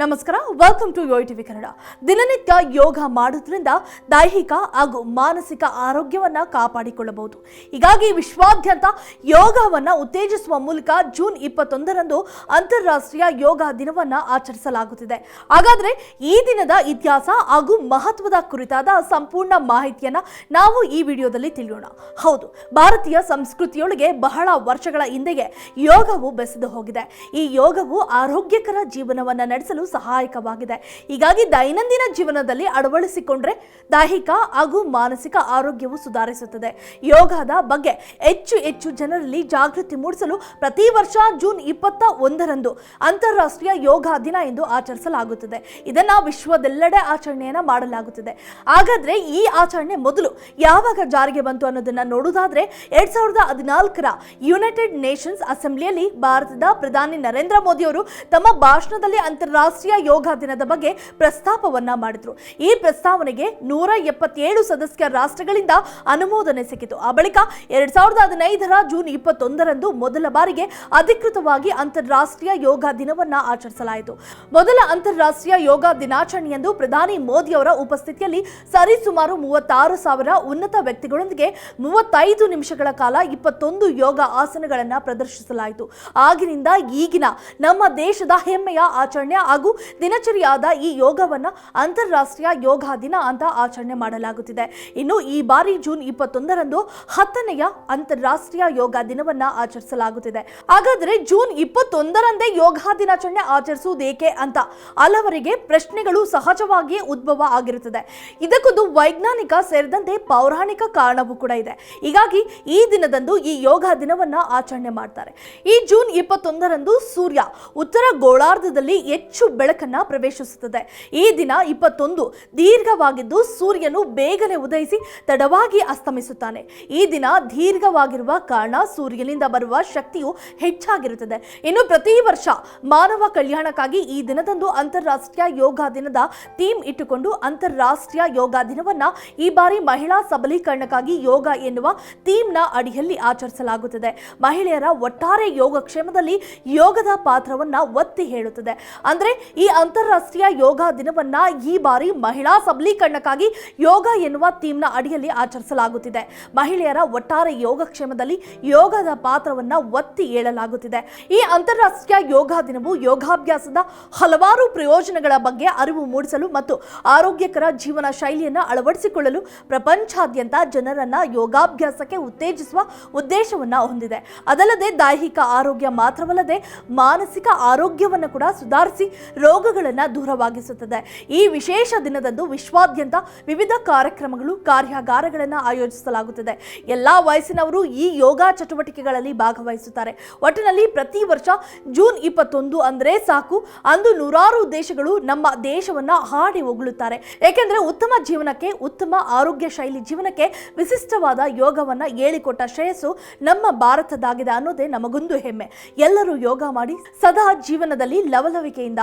ನಮಸ್ಕಾರ welcome to TV Kannada ದಿನನಿತ್ಯ ಯೋಗ ಮಾಡೋದ್ರಿಂದ ದೈಹಿಕ ಹಾಗೂ ಮಾನಸಿಕ ಆರೋಗ್ಯವನ್ನು ಕಾಪಾಡಿಕೊಳ್ಳಬಹುದು. ಹೀಗಾಗಿ ವಿಶ್ವಾದ್ಯಂತ ಯೋಗವನ್ನು ಉತ್ತೇಜಿಸುವ ಮೂಲಕ ಜೂನ್ ಇಪ್ಪತ್ತೊಂದರಂದು ಅಂತಾರಾಷ್ಟ್ರೀಯ ಯೋಗ ದಿನವನ್ನ ಆಚರಿಸಲಾಗುತ್ತಿದೆ. ಹಾಗಾದ್ರೆ ಈ ದಿನದ ಇತಿಹಾಸ ಹಾಗೂ ಮಹತ್ವದ ಕುರಿತಾದ ಸಂಪೂರ್ಣ ಮಾಹಿತಿಯನ್ನ ನಾವು ಈ ವಿಡಿಯೋದಲ್ಲಿ ತಿಳಿಯೋಣ. ಹೌದು, ಭಾರತೀಯ ಸಂಸ್ಕೃತಿಯೊಳಗೆ ಬಹಳ ವರ್ಷಗಳ ಹಿಂದೆಯೇ ಯೋಗವು ಬೆಸೆದು ಹೋಗಿದೆ. ಈ ಯೋಗವು ಆರೋಗ್ಯಕರ ಜೀವನವನ್ನು ನಡೆಸಲು ಸಹಾಯಕವಾಗಿದೆ. ಹೀಗಾಗಿ ದೈನಂದಿನ ಜೀವನದಲ್ಲಿ ಅಳವಡಿಸಿಕೊಂಡ್ರೆ ದೈಹಿಕ ಹಾಗೂ ಮಾನಸಿಕ ಆರೋಗ್ಯವು ಸುಧಾರಿಸುತ್ತದೆ. ಯೋಗದ ಬಗ್ಗೆ ಹೆಚ್ಚು ಹೆಚ್ಚು ಜನರಲ್ಲಿ ಜಾಗೃತಿ ಮೂಡಿಸಲು ಪ್ರತಿ ವರ್ಷ ಜೂನ್ ಇಪ್ಪತ್ತ ಒಂದರಂದು ಅಂತಾರಾಷ್ಟ್ರೀಯ ಯೋಗ ದಿನ ಎಂದು ಆಚರಿಸಲಾಗುತ್ತದೆ. ಇದನ್ನ ವಿಶ್ವದೆಲ್ಲೆಡೆ ಆಚರಣೆಯನ್ನ ಮಾಡಲಾಗುತ್ತದೆ. ಹಾಗಾದ್ರೆ ಈ ಆಚರಣೆ ಮೊದಲು ಯಾವಾಗ ಜಾರಿಗೆ ಬಂತು ಅನ್ನೋದನ್ನ ನೋಡುವುದಾದ್ರೆ ಎರಡ್ ಸಾವಿರದ ಹದಿನಾಲ್ಕರ ಯುನೈಟೆಡ್ ನೇಷನ್ಸ್ ಅಸೆಂಬ್ಲಿಯಲ್ಲಿ ಭಾರತದ ಪ್ರಧಾನಿ ನರೇಂದ್ರ ಮೋದಿ ಅವರು ತಮ್ಮ ಭಾಷಣದಲ್ಲಿ ಅಂತಾರಾಷ್ಟ್ರೀಯ ಯೋಗ ದಿನದ ಬಗ್ಗೆ ಪ್ರಸ್ತಾಪವನ್ನ ಮಾಡಿದ್ರು. ಈ ಪ್ರಸ್ತಾವನೆಗೆ ನೂರ ಎಪ್ಪತ್ತೇಳು ಸದಸ್ಯ ರಾಷ್ಟ್ರಗಳಿಂದ ಅನುಮೋದನೆ ಸಿಕ್ಕಿತು. ಆ ಬಳಿಕ ಎರಡ್ ಸಾವಿರದ ಹದಿನೈದರ ಜೂನ್ ಇಪ್ಪತ್ತೊಂದರಂದು ಮೊದಲ ಬಾರಿಗೆ ಅಧಿಕೃತವಾಗಿ ಅಂತಾರಾಷ್ಟ್ರೀಯ ಯೋಗ ದಿನವನ್ನ ಆಚರಿಸಲಾಯಿತು. ಮೊದಲ ಅಂತಾರಾಷ್ಟ್ರೀಯ ಯೋಗ ದಿನಾಚರಣೆಯಂದು ಪ್ರಧಾನಿ ಮೋದಿ ಅವರ ಉಪಸ್ಥಿತಿಯಲ್ಲಿ ಸರಿಸುಮಾರು ಮೂವತ್ತಾರು ಸಾವಿರ ಉನ್ನತ ವ್ಯಕ್ತಿಗಳೊಂದಿಗೆ ಮೂವತ್ತೈದು ನಿಮಿಷಗಳ ಕಾಲ ಇಪ್ಪತ್ತೊಂದು ಯೋಗ ಆಸನಗಳನ್ನು ಪ್ರದರ್ಶಿಸಲಾಯಿತು. ಆಗಿನಿಂದ ಈಗಿನ ನಮ್ಮ ದೇಶದ ಹೆಮ್ಮೆಯ ಆಚರಣೆ ಹಾಗೂ ದಿನಚರಿಯಾದ ಈ ಯೋಗವನ್ನು ಅಂತಾರಾಷ್ಟ್ರೀಯ ಯೋಗ ದಿನ ಅಂತ ಆಚರಣೆ ಮಾಡಲಾಗುತ್ತಿದೆ. ಇನ್ನು ಈ ಬಾರಿ ಜೂನ್ ಇಪ್ಪತ್ತೊಂದರಂದು ಹತ್ತನೆಯ ಅಂತಾರಾಷ್ಟ್ರೀಯ ಯೋಗ ದಿನವನ್ನ ಆಚರಿಸಲಾಗುತ್ತಿದೆ. ಹಾಗಾದ್ರೆ ಜೂನ್ ಇಪ್ಪತ್ತೊಂದರಂದೇ ಯೋಗ ದಿನಾಚರಣೆ ಆಚರಿಸುವುದೇಕೆ ಅಂತ ಹಲವರಿಗೆ ಪ್ರಶ್ನೆಗಳು ಸಹಜವಾಗಿಯೇ ಉದ್ಭವ ಆಗಿರುತ್ತದೆ. ಇದಕ್ಕೊಂದು ವೈಜ್ಞಾನಿಕ ಸೇರಿದಂತೆ ಪೌರಾಣಿಕ ಕಾರಣವೂ ಕೂಡ ಇದೆ. ಹೀಗಾಗಿ ಈ ದಿನದಂದು ಈ ಯೋಗ ದಿನವನ್ನ ಆಚರಣೆ ಮಾಡ್ತಾರೆ. ಈ ಜೂನ್ ಇಪ್ಪತ್ತೊಂದರಂದು ಸೂರ್ಯ ಉತ್ತರ ಗೋಳಾರ್ಧದಲ್ಲಿ ಹೆಚ್ಚು ಬೆಳಕನ್ನ ಪ್ರವೇಶಿಸುತ್ತದೆ. ಈ ದಿನ ಇಪ್ಪತ್ತೊಂದು ದೀರ್ಘವಾಗಿದ್ದು ಸೂರ್ಯನು ಬೇಗನೆ ಉದಯಿಸಿ ತಡವಾಗಿ ಅಸ್ತಮಿಸುತ್ತಾನೆ. ಈ ದಿನ ದೀರ್ಘವಾಗಿರುವ ಕಾರಣ ಸೂರ್ಯನಿಂದ ಬರುವ ಶಕ್ತಿಯು ಹೆಚ್ಚಾಗಿರುತ್ತದೆ. ಇನ್ನು ಪ್ರತಿ ವರ್ಷ ಮಾನವ ಕಲ್ಯಾಣಕ್ಕಾಗಿ ಈ ದಿನದಂದು ಅಂತಾರಾಷ್ಟ್ರೀಯ ಯೋಗ ದಿನದ ಥೀಮ್ ಇಟ್ಟುಕೊಂಡು ಅಂತಾರಾಷ್ಟ್ರೀಯ ಯೋಗ ದಿನವನ್ನ ಈ ಬಾರಿ ಮಹಿಳಾ ಸಬಲೀಕರಣಕ್ಕಾಗಿ ಯೋಗ ಎನ್ನುವ ಥೀಮ್ನ ಅಡಿಯಲ್ಲಿ ಆಚರಿಸಲಾಗುತ್ತದೆ. ಮಹಿಳೆಯರ ಒಟ್ಟಾರೆ ಯೋಗಕ್ಷೇಮದಲ್ಲಿ ಯೋಗದ ಪಾತ್ರವನ್ನ ಒತ್ತಿ ಹೇಳುತ್ತದೆ. ಅಂದ್ರೆ ಈ ಅಂತಾರಾಷ್ಟ್ರೀಯ ಯೋಗ ದಿನವನ್ನ ಈ ಬಾರಿ ಮಹಿಳಾ ಸಬಲೀಕರಣಕ್ಕಾಗಿ ಯೋಗ ಎನ್ನುವ ಥೀಮ್ನ ಅಡಿಯಲ್ಲಿ ಆಚರಿಸಲಾಗುತ್ತಿದೆ. ಮಹಿಳೆಯರ ಒಟ್ಟಾರೆ ಯೋಗಕ್ಷೇಮದಲ್ಲಿ ಯೋಗದ ಪಾತ್ರವನ್ನ ಒತ್ತಿ ಹೇಳಲಾಗುತ್ತಿದೆ. ಈ ಅಂತಾರಾಷ್ಟ್ರೀಯ ಯೋಗ ದಿನವು ಯೋಗಾಭ್ಯಾಸದ ಹಲವಾರು ಪ್ರಯೋಜನಗಳ ಬಗ್ಗೆ ಅರಿವು ಮೂಡಿಸಲು ಮತ್ತು ಆರೋಗ್ಯಕರ ಜೀವನ ಶೈಲಿಯನ್ನು ಅಳವಡಿಸಿಕೊಳ್ಳಲು ಪ್ರಪಂಚಾದ್ಯಂತ ಜನರನ್ನ ಯೋಗಾಭ್ಯಾಸಕ್ಕೆ ಉತ್ತೇಜಿಸುವ ಉದ್ದೇಶವನ್ನ ಹೊಂದಿದೆ. ಅದಲ್ಲದೆ ದೈಹಿಕ ಆರೋಗ್ಯ ಮಾತ್ರವಲ್ಲದೆ ಮಾನಸಿಕ ಆರೋಗ್ಯವನ್ನು ಕೂಡ ಸುಧಾರಿಸಿ ರೋಗಗಳನ್ನು ದೂರವಾಗಿಸುತ್ತದೆ. ಈ ವಿಶೇಷ ದಿನದಂದು ವಿಶ್ವಾದ್ಯಂತ ವಿವಿಧ ಕಾರ್ಯಕ್ರಮಗಳು, ಕಾರ್ಯಾಗಾರಗಳನ್ನು ಆಯೋಜಿಸಲಾಗುತ್ತದೆ. ಎಲ್ಲ ವಯಸ್ಸಿನವರು ಈ ಯೋಗ ಚಟುವಟಿಕೆಗಳಲ್ಲಿ ಭಾಗವಹಿಸುತ್ತಾರೆ. ಒಟ್ಟಿನಲ್ಲಿ ಪ್ರತಿ ವರ್ಷ ಜೂನ್ ಇಪ್ಪತ್ತೊಂದು ಅಂದರೆ ಸಾಕು, ಅಂದು ನೂರಾರು ದೇಶಗಳು ನಮ್ಮ ದೇಶವನ್ನು ಹಾಡಿ ಹೊಗಳುತ್ತಾರೆ. ಏಕೆಂದರೆ ಉತ್ತಮ ಜೀವನಕ್ಕೆ, ಉತ್ತಮ ಆರೋಗ್ಯ ಶೈಲಿ ಜೀವನಕ್ಕೆ ವಿಶಿಷ್ಟವಾದ ಯೋಗವನ್ನು ಹೇಳಿಕೊಟ್ಟ ಶ್ರೇಯಸ್ಸು ನಮ್ಮ ಭಾರತದಾಗಿದೆ ಅನ್ನೋದೇ ನಮಗೊಂದು ಹೆಮ್ಮೆ. ಎಲ್ಲರೂ ಯೋಗ ಮಾಡಿ ಸದಾ ಜೀವನದಲ್ಲಿ ಲವಲವಿಕೆಯಿಂದ